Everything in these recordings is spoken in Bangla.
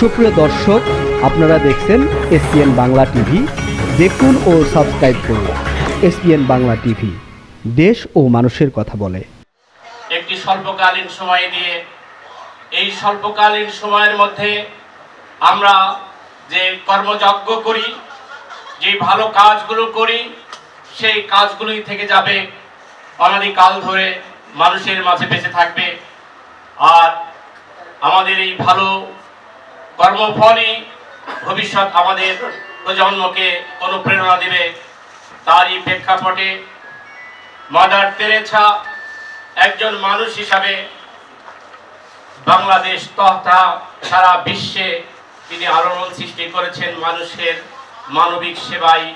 সুপ্রিয় দর্শক, আপনারা দেখছেন এসপিএন বাংলা টিভি। দেখুন ও সাবস্ক্রাইব করুন এসপিএন বাংলা টিভি। দেশ ও মানুষের কথা বলে। একটি স্বল্পকালীন সময় দিয়ে, এই স্বল্পকালীন সময়ের মধ্যে আমরা যে কর্মযজ্ঞ করি, যে ভালো কাজগুলো করি, সেই কাজগুলোই থেকে যাবে। অনাদিকাল ধরে মানুষের মাঝে বেঁচে থাকবে। আর আমাদের এই ভালো কর্মফলই ভবিষ্যৎ আমাদের প্রজন্মকে অনুপ্রেরণা দেবে। তারই প্রেক্ষাপটে মাদার তেরেছা একজন মানুষ হিসাবে বাংলাদেশ তথা সারা বিশ্বে তিনি আলোড়ন সৃষ্টি করেছেন মানুষের মানবিক সেবায়।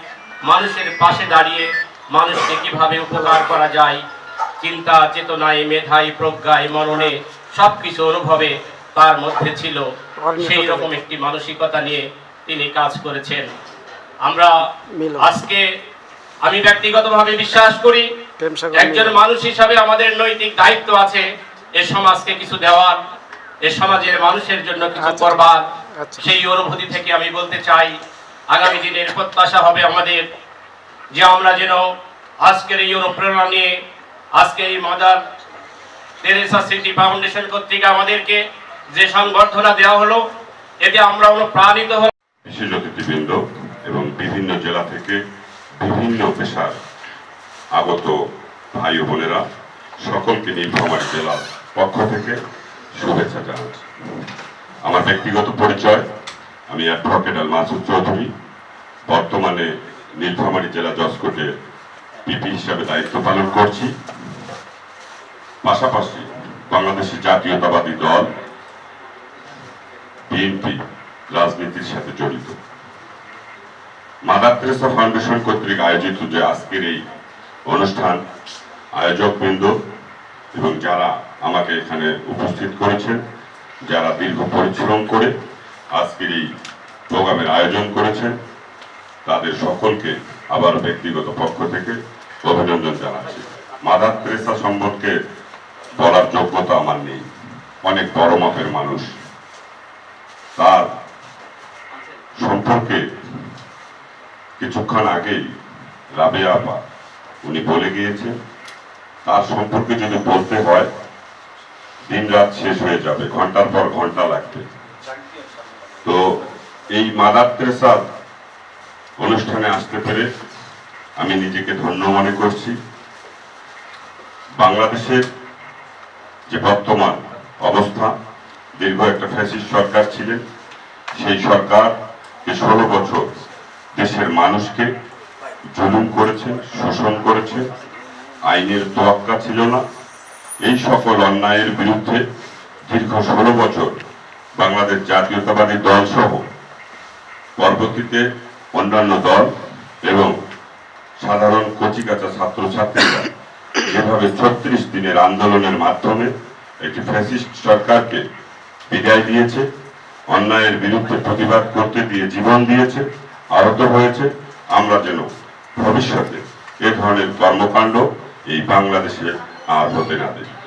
মানুষের পাশে দাঁড়িয়ে মানুষকে কীভাবে উপকার করা যায়, চিন্তা, চেতনায়, মেধায়, প্রজ্ঞায়, মননে সব কিছু অনুভবে তার মধ্যে ছিল সেই রকম একটি মানসিকতা নিয়ে তিনি কাজ করেছেন। আমরা আজকে আমি ব্যক্তিগতভাবে বিশ্বাস করি একজন মানুষ হিসাবে আমাদের নৈতিক দায়িত্ব আছে এ সমাজকে কিছু দেওয়ার এ সমাজের মানুষের জন্য কিছু আচ্ছা। করবার। আচ্ছা। সেই অনুভূতি থেকে আমি বলতে চাই আগামী দিনের প্রত্যাশা হবে আমাদের যে আমরা যেন আজকের এই অনুপ্রেরণা নিয়ে আজকে এই মাদার তেরেসা সিটি ফাউন্ডেশন কর্তৃক আমাদেরকে যে সংবর্ধনা দেওয়া হলো, এতে আমরা অনুপ্রাণিত হলাম। বিশেষ অতিথিবৃন্দ এবং বিভিন্ন জেলা থেকে বিভিন্ন পেশার আগত ভাই ও বোনেরা, সকলকে নীলফামারী জেলার পক্ষ থেকে শুভেচ্ছা জানাচ্ছি। আমার ব্যক্তিগত পরিচয়, আমি অ্যাডভোকেট আল মাসুদ চৌধুরী, বর্তমানে নীলফামারী জেলা জজকোর্টে পিপি হিসাবে দায়িত্ব পালন করছি। পাশাপাশি বাংলাদেশের জাতীয়তাবাদী দল বিএনপি রাজনীতির সাথে জড়িত। মাদার তেরেসা ফাউন্ডেশন কর্তৃক আয়োজিত যে আজকের এই অনুষ্ঠান আয়োজক বৃন্দ এবং যারা আমাকে এখানে উপস্থিত করেছেন, যারা দীর্ঘ পরিশ্রম করে আজকের এই প্রোগ্রামের আয়োজন করেছেন, তাদের সকলকে আবার ব্যক্তিগত পক্ষ থেকে অভিনন্দন জানাচ্ছি। মাদার তেরেসা সম্পর্কে বলার যোগ্যতা আমার নেই। অনেক বড় মাপের মানুষ। তার সম্পর্কে কিছুক্ষণ আগেই রাবেয়া আপা, উনি বলে গিয়েছেন, তার সম্পর্কে যদি বলতে হয় দিন রাত শেষ হয়ে যাবে, ঘণ্টার পর ঘণ্টা লাগবে। তো এই মাদার তেরেসার অনুষ্ঠানে আসতে পেরে আমি নিজেকে ধন্য মনে করছি। বাংলাদেশের যে বর্তমান অবস্থা দীর্ঘ একটা ফ্যাসিস্ট সরকার ছিলেন। সেই সরকার যে ষোলো বছর দেশের মানুষকে জুলুম করেছে শোষণ করেছে আইনের তোয়াক্কা ছিল না। এই সকল অন্যায়ের বিরুদ্ধে দীর্ঘ ষোলো বছর বাংলাদেশ জাতীয়তাবাদী দল সহ পরবর্তীতে অন্যান্য দল এবং সাধারণ কচিকাচা ছাত্রছাত্রীরা যেভাবে ছত্রিশ দিনের আন্দোলনের মাধ্যমে একটি ফ্যাসিস্ট সরকারকে বিদায় দিয়েছে, অন্যায়ের বিরুদ্ধে প্রতিবাদ করতে দিয়ে জীবন দিয়েছে, আহত হয়েছে, আমরা যেন ভবিষ্যতে এ ধরনের কর্মকাণ্ড এই বাংলাদেশে আর হতে না দিই